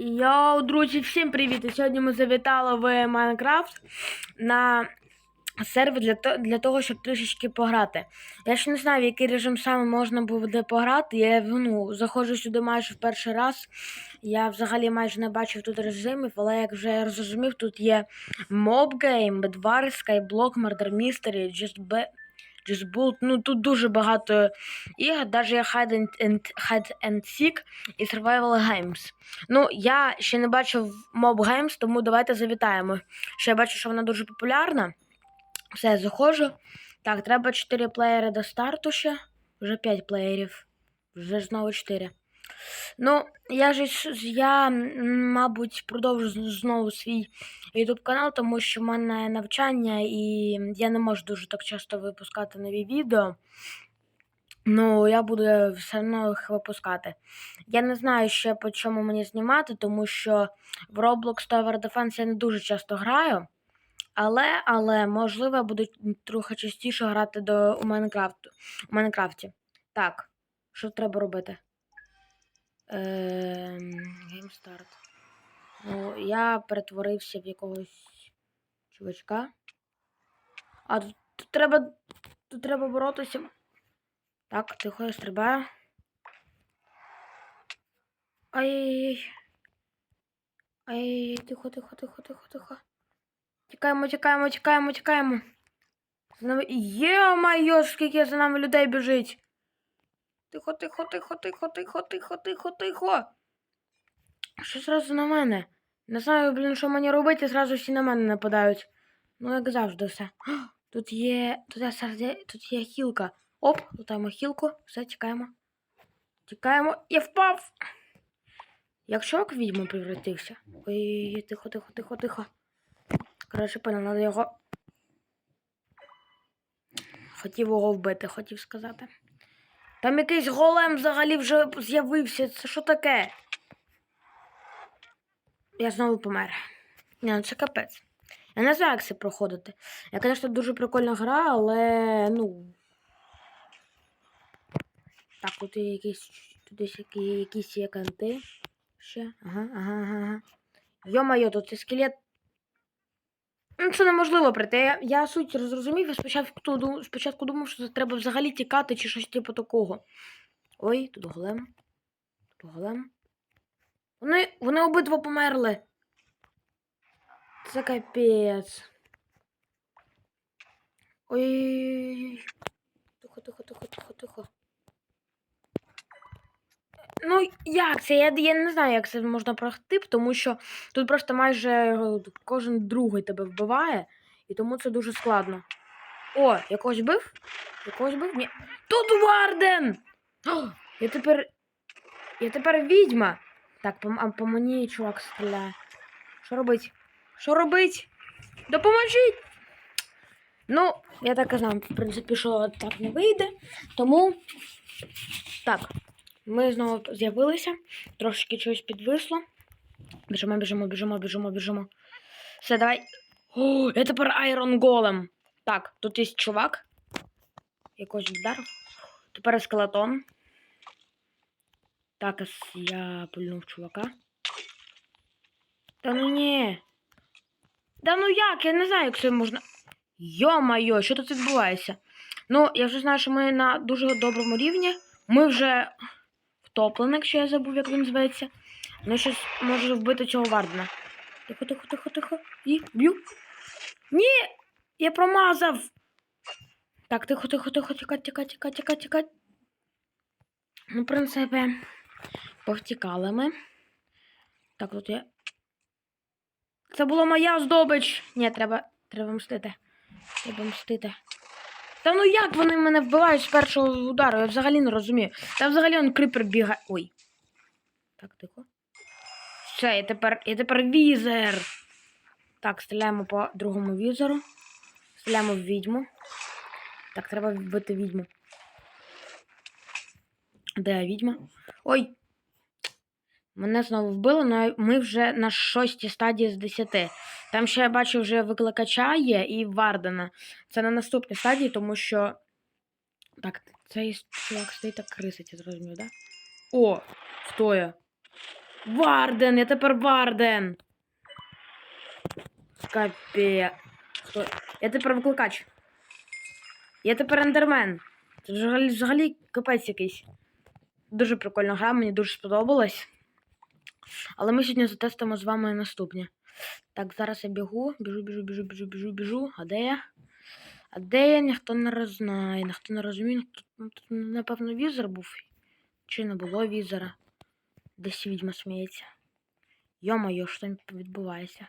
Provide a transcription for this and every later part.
Йоу, друзі, всім привіт! І сьогодні ми завітали в Майнкрафт на сервер для, то, для того, щоб трішечки пограти. Я ще не знаю, в який режим саме можна буде пограти. Я ну, заходжу сюди майже в перший раз. Я взагалі майже не бачив тут режимів, але як вже я зрозумів, тут є Mob Game, Bedwars, Skyblock, Murder Mystery, Just Bolt. Ну тут дуже багато ігор, навіть є Hide and, and, Hide and Seek і Survival Games. Ну, я ще не бачив Mob Games, тому давайте завітаємо. Ще я бачу, що вона дуже популярна. Все, я заходжу. Так, треба 4 плеєри до старту ще. Вже 5 плеєрів. Вже знову 4. Ну, я ж я, мабуть, продовжу знову свій YouTube канал, тому що в мене навчання і я не можу дуже так часто випускати нові відео. Ну, я буду все одно їх випускати. Я не знаю ще по чому мені знімати, тому що в Roblox Tower Defense я не дуже часто граю. Але, але, можливо, я буду трохи частіше грати до, Майнкрафту, у Майнкрафті. Так, що треба робити? Ем, Start. Ну, я перетворився в якогось чувачка. А тут, тут треба. Тут треба боротися. Так, тихо, я стрибаю. Ай-яй-яй. Ай-яй-яй, тихо, тихо, тихо, тихо, тихо. Тікаємо, тікаємо, тікаємо, тікаємо. За нами. Є-майо, скільки за нами людей біжить. Тихо, тихо, тихо, тихо, тихо, тихо, тихо, тихо. Що зразу на мене? Не знаю, блін, що мені робити, зразу всі на мене нападають. Ну, як завжди все. Тут є. Тут є сердя... тут є хілка. Оп, лутаємо хілку, все, тікаємо. Тікаємо. Я впав! Як в відьму превратився. Ой, тихо, тихо, тихо, тихо. Коротше, пане, треба його. Хотів його вбити, хотів сказати. Там якийсь голем взагалі вже з'явився. Це що таке? Я знову помер. Ні, ну це капець. Я не знаю, як це проходити. Я, звісно, дуже прикольна гра, але ну. Так, тут є якісь. Тут десь якісь є канти. Ще. Ага, ага, ага. Йо-моє, тут цей скелет. Ну, це неможливо прийти. Я, суть зрозумів, я спочатку, спочатку думав, що треба взагалі тікати чи щось типу такого. Ой, тут голем. Тут голем. Вони, вони обидва померли. Це капець. Ой. Тихо, тихо, тихо, тихо, тихо. Ну, як це? Я, я не знаю, як це можна пройти, тому що тут просто майже е, кожен другий тебе вбиває, і тому це дуже складно. О, якогось бив? Якогось бив? Ні. Тут Варден! О, я тепер. Я тепер відьма. Так, по, а по мені чувак стріляє. Що робить? Що робить? Допоможіть! Ну, я так і знав, в принципі, що так не вийде. Тому. Так. Ми знову з'явилися, трошки чогось підвисло. Біжимо, біжимо, біжимо, біжимо, біжимо. Все, давай. О, я тепер Айрон Голем. Так, тут є чувак. Якось вдарив. Тепер скелетон. Так, я пульнув чувака. Та ну ні. Та ну як? Я не знаю, як це можна. Йо-майо, що тут відбувається? Ну, я вже знаю, що ми на дуже доброму рівні. Ми вже втоплений, якщо я забув, як він зветься. Ну, щось може вбити цього Вардена. Тихо, тихо, тихо, тихо. І б'ю. Ні! Я промазав. Так, тихо, тихо, тихо, тікать, тікать, тікать, тікать, тікать. Ну, в принципі, повтікали ми. Так, тут я. Це була моя здобич. Ні, треба. Треба мстити. Треба мстити. Та ну як вони мене вбивають з першого удару? Я взагалі не розумію. Та взагалі он крипер бігає. Ой. Так, тихо. Все, я тепер. Я тепер візер. Так, стріляємо по другому візеру. Стріляємо в відьму. Так, треба вбити відьму. Де відьма? Ой! Мене знову вбило, але ми вже на шостій стадії з 10. Там ще я бачу вже викликача є і Вардена. Це на наступній стадії, тому що. Так, цей чувак стоїть так крисить, я зрозумів, да? О, стоя. Варден, я тепер Варден. Капє. Хто? Я тепер викликач. Я тепер ендермен. Це взагалі, взагалі капець якийсь. Дуже прикольна гра, мені дуже сподобалась. Але ми сьогодні затестимо з вами наступне. Так, зараз я бігу, біжу, біжу, біжу, біжу, біжу, біжу. А де я? А де я ніхто не рознає, ніхто не розуміє. Тут, ну, тут, напевно, візор був. Чи не було візора? Десь відьма сміється. Йо-моє, що там відбувається?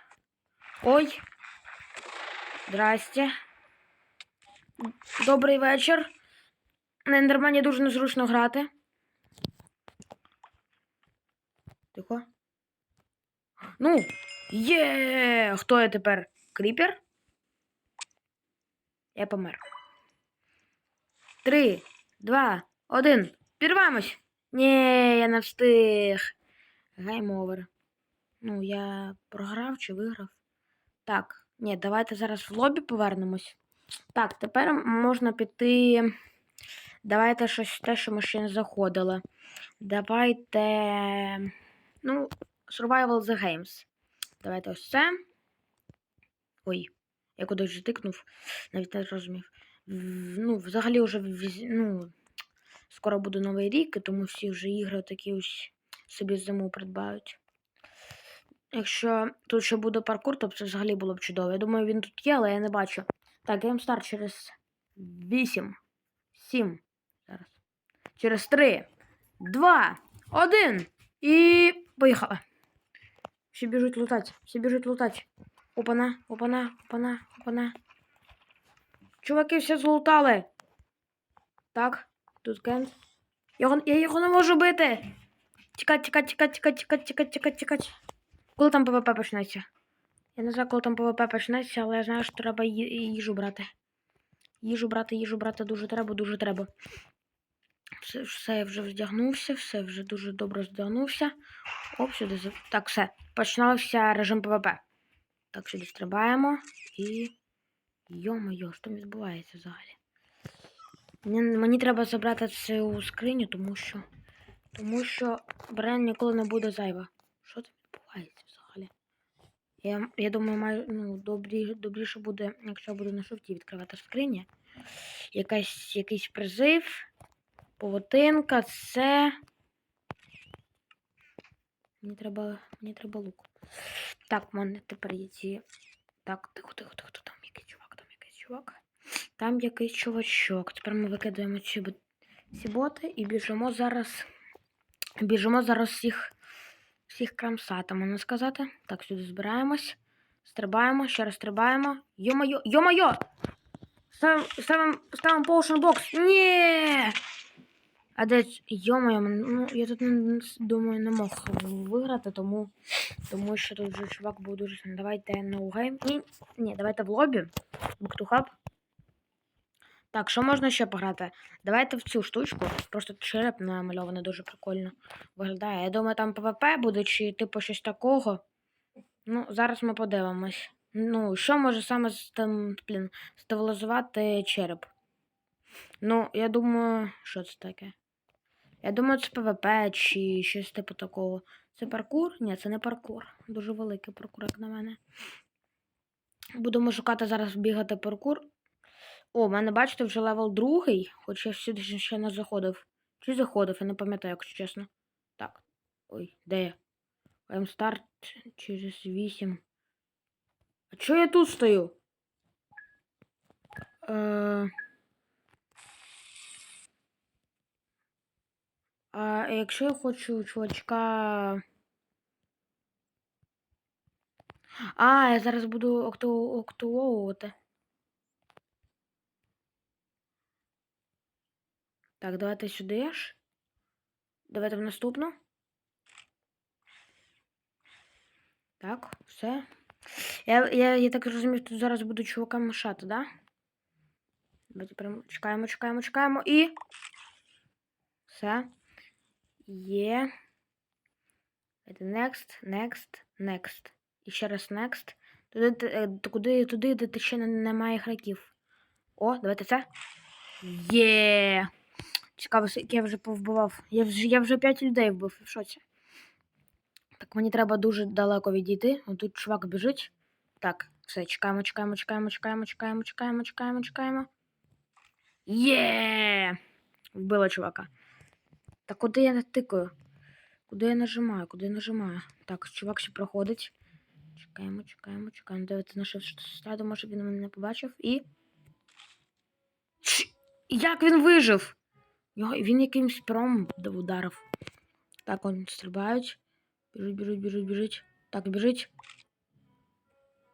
Ой! Здрасте. Добрий вечір. На ендермені дуже незручно грати. Тихо. Ну, є! Хто я тепер? Кріпер? Я помер. Три, два, один. Пірваємось. Ні, я не встиг. Гейм овер. Ну, я програв чи виграв? Так, ні, давайте зараз в лобі повернемось. Так, тепер можна піти. Давайте щось те, що ми ще не заходили. Давайте. Ну, Survival the Games. Давайте ось це. Ой, я кудись вже тикнув, навіть не розумів. В- Ну, взагалі вже ну, скоро буде новий рік, тому всі вже ігри такі ось собі зиму придбають. Якщо тут ще буде паркур, то це взагалі було б чудово. Я думаю, він тут є, але я не бачу. Так, геймстарт через 8, 7. Зараз. Через 3, 2, 1. І поїхали. Всі біжуть лутати. Всі біжуть лутати. Опана, опана, опана, опана. Чуваки всі злутали. Так, тут кент. Його, я його не можу бити. Тікать, тікать, тікать, тікать, тікать, тікать, тікать, тікать. Коли там ПВП почнеться? Я не знаю, коли там ПВП почнеться, але я знаю, що треба їжу брати. Їжу брати, їжу брати дуже треба, дуже треба. Все, все я вже вдягнувся, все вже дуже добре вдягнувся. Оп, сюди. Так, все. Починався режим ПВП. Так, сюди стрибаємо і. Йо-моє, що там відбувається взагалі? Мені, мені треба забрати цю скриню, тому що. Тому що Брен ніколи не буде зайва. Що там відбувається взагалі? Я, я думаю, маю, ну, добрі, добріше буде, якщо я буду на шорті відкривати скрині. Якась, якийсь призив. Павутинка, це. Мені треба. Мені треба лук. Так, в мене тепер є ці. Так, тихо, тихо, тихо, там якийсь чувак, там якийсь чувак. Там якийсь чувачок. Тепер ми викидаємо ці, ці боти і біжимо зараз. Біжимо зараз всіх. Всіх крамсати, можна сказати. Так, сюди збираємось. Стрибаємо, ще раз стрибаємо. Йо-моє, йо-моє! Ставим, ставим, ставим potion box. Ні! А де йо-моє, ну я тут думаю не мог виграти, тому, тому що тут вже чувак був дуже сильний. Давайте no. Ні, ні, давайте в лобі. Hub. Так, що можна ще пограти? Давайте в цю штучку. Просто череп намальований дуже прикольно виглядає. Я думаю, там ПВП буде, чи типу щось такого. Ну, зараз ми подивимось. Ну, що може саме стабілізувати череп? Ну, я думаю, що це таке? Я думаю, це ПВП чи щось типу такого. Це паркур? Ні, це не паркур. Дуже великий паркур, як на мене. Будемо шукати зараз бігати паркур. О, в мене, бачите, вже левел другий, хоч я сюди ще- не заходив. Чи заходив, я не пам'ятаю, якщо чесно. Так. Ой, де я? I'm через 8. А чого я тут стою? Е... А якщо я хочу чувачка. А, я зараз буду акту- актуовувати. Так, давайте сюди ж. Давайте в наступну. Так, все. Я, я, я так розумію, тут зараз буду чувакам мешати, да? Давайте прям чекаємо, чекаємо, чекаємо і. Все. Є. Next, next, next. І ще раз next. Туди, е, туди, туди, де ще немає граків. О, давайте це. Є. Цікаво, скільки я вже повбивав. Я вже, я вже 5 людей вбив. В шоці. Так, мені треба дуже далеко відійти. О, тут чувак біжить. Так, все, чекаємо, чекаємо, чекаємо, чекаємо, чекаємо, чекаємо, чекаємо, чекаємо. Є! Вбила чувака. Так куди я натикаю? Куди я нажимаю? Куди я нажимаю? Так, чувак ще проходить. Чекаємо, чекаємо, чекаємо. Дивіться на shift стаду, може він мене не побачив. І. Ч- Як він вижив? Його, він якимсь пром ударив. Так, он стрибають. Біжуть, біжуть, біжуть, біжуть. Так, біжить.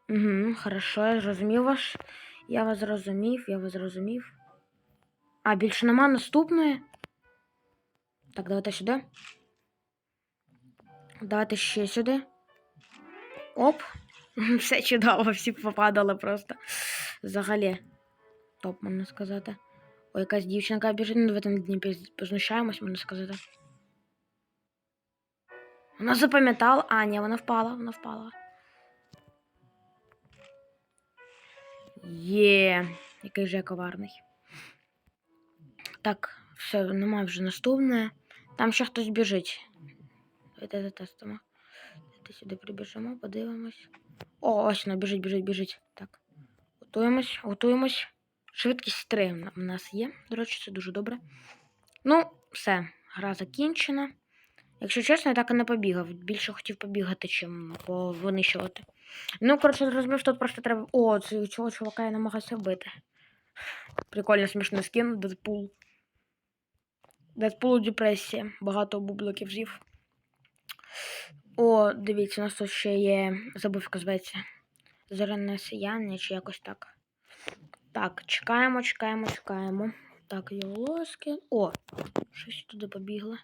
Угу, хорошо, я зрозумів вас. Я вас зрозумів, я вас зрозумів. А, більше нема наступної. Так, давайте сюди. Давайте ще сюди. Оп. Все чудово, всі попадали просто. Взагалі. Топ, можна сказати. Ой, якась дівчинка біжить, ну в этом дні познущаємось, можна сказати. Вона запам'ятала. А, ні, вона впала, вона впала. Є, який же я коварний. Так, все, немає вже наступне. Там ще хтось біжить. Давайте затестимо. Давайте сюди прибіжимо, подивимось. О, ось вона біжить, біжить, біжить. Так. Готуємось, готуємось. Швидкість 3 в нас є. До речі, це дуже добре. Ну, все, гра закінчена. Якщо чесно, я так і не побігав. Більше хотів побігати, чим повинищувати. Ну, коротше, зрозумів, що тут просто треба. О, цього чувака я намагався вбити. Прикольно смішний скін, Дедпул. Дедпул депресія. Багато бубликів з'їв. О, дивіться, у нас тут ще є. Забув, як зветься. Зоряне сияння чи якось так. Так, чекаємо, чекаємо, чекаємо. Так, йолоски. О, щось туди побігло.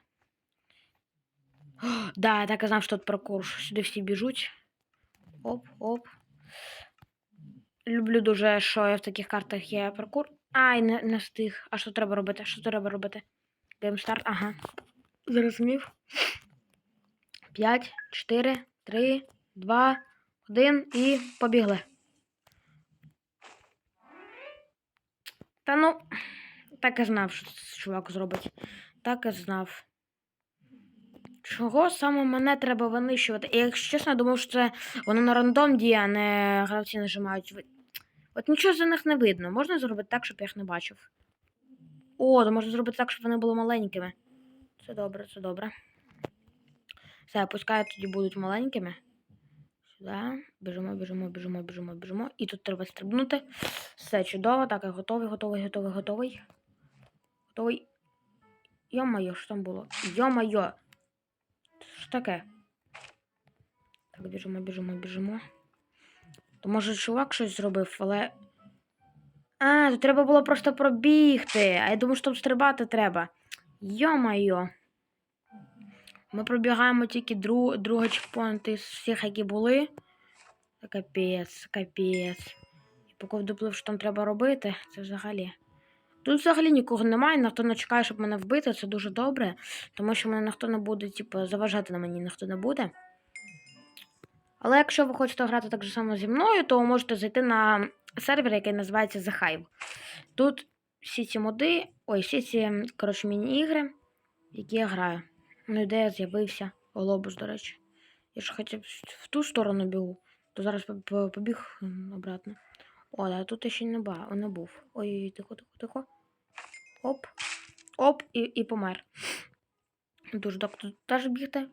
О, да, я так і знав, що тут паркур. Сюди всі біжуть. Оп, оп. Люблю дуже, що в таких картах є паркур. Ай, не, не встиг. А що треба робити? Що треба робити? Гейм старт, ага. Зрозумів. 5, 4, 3, 2, 1 і побігли. Та ну, так і знав, що чувак зробить. Так і знав. Чого саме мене треба винищувати? І якщо чесно, я думав, що це воно на рандом діє, а не гравці нажимають. От нічого за них не видно. Можна зробити так, щоб я їх не бачив. О, то можна зробити так, щоб вони були маленькими. Це добре, це добре. Все, пускай тоді будуть маленькими. Сюди. Біжимо, біжимо, біжимо, біжимо, біжимо. І тут треба стрибнути. Все чудово. Так, я готовий, готовий, готовий, готовий. Готовий. Йо-моє, що там було? Йо-моє. Що таке? Так, біжимо, біжимо, біжимо. То може чувак щось зробив, але. А, тут треба було просто пробігти. А я думаю, що там стрибати треба. Йо-моє. Ми пробігаємо тільки друг, другий чекпоінт із всіх, які були. Капець, капець. І поки вдоплив, що там треба робити, це взагалі. Тут взагалі нікого немає, ніхто не чекає, щоб мене вбити, це дуже добре, тому що мене ніхто не буде, типу, заважати на мені ніхто не буде. Але якщо ви хочете грати так же само зі мною, то можете зайти на сервер, який називається The Hive. Тут всі ці моди, ой, всі ці, коротше, міні-ігри, які я граю. Ну, де я з'явився глобус, до речі. Я ж б в ту сторону бігу, то зараз по- по- побіг обратно. О, да, тут я ще не, ба, не був. Ой, тихо, тихо, тихо. Оп. Оп, і, і помер. Дуже так тут теж бігти.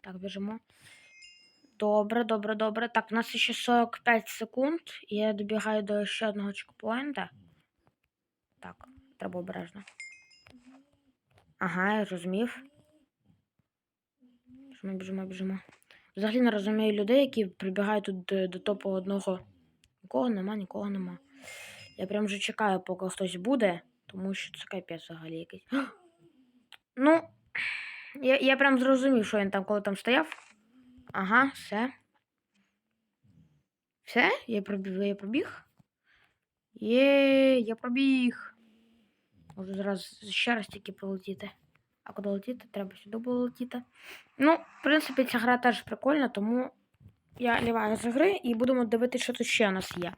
Так, біжимо. Добре, добре, добре. Так, у нас ще 45 секунд. Я добігаю до ще одного чекпоінта. Так, треба обережно. Ага, я розумів. Біжимо, біжимо, біжимо. Взагалі не розумію людей, які прибігають тут до, до топу одного. Нікого нема, нікого нема. Я прям вже чекаю, поки хтось буде, тому що це капець взагалі якийсь. Ну, я, я прям зрозумів, що він там, коли там стояв. Ага, все. Все? Я пробіг, я пробіг. Є, я пробіг. Можу зараз ще раз тільки полетіти. А куди летіти? Треба сюди було летіти. Ну, в принципі, ця гра теж прикольна, тому я ліваю з гри і будемо дивитися, що тут ще у нас є.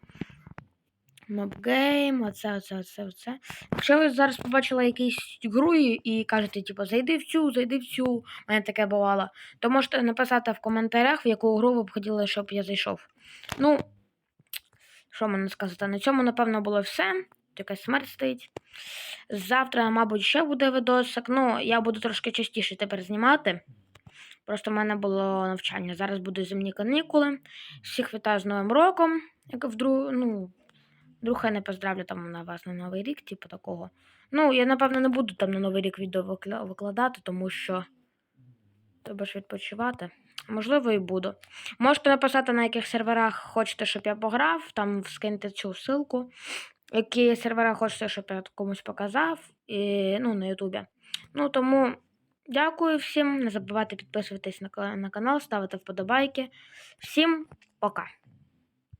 Мобгейм, оце, оце, оце, оце. Якщо ви зараз побачили якусь гру і кажете, типу, зайди в цю, зайди в цю, у мене таке бувало, то можете написати в коментарях, в яку гру ви б хотіли, щоб я зайшов. Ну, що можна сказати? На цьому, напевно, було все. Якась смерть стоїть. Завтра, мабуть, ще буде видосик. Ну, я буду трошки частіше тепер знімати. Просто в мене було навчання. Зараз будуть зимні канікули. Всіх вітаю з Новим роком. Як вдруг, ну, вдруг я не поздравлю там на вас на Новий рік, типу такого. Ну, я, напевно, не буду там на Новий рік відео викладати, тому що треба ж відпочивати. Можливо, і буду. Можете написати, на яких серверах хочете, щоб я пограв, там скиньте цю ссылку. Які сервера хочете, щоб я комусь показав, і, ну, на Ютубі. Ну, тому дякую всім. Не забувайте підписуватись на, на канал, ставити вподобайки. Всім пока!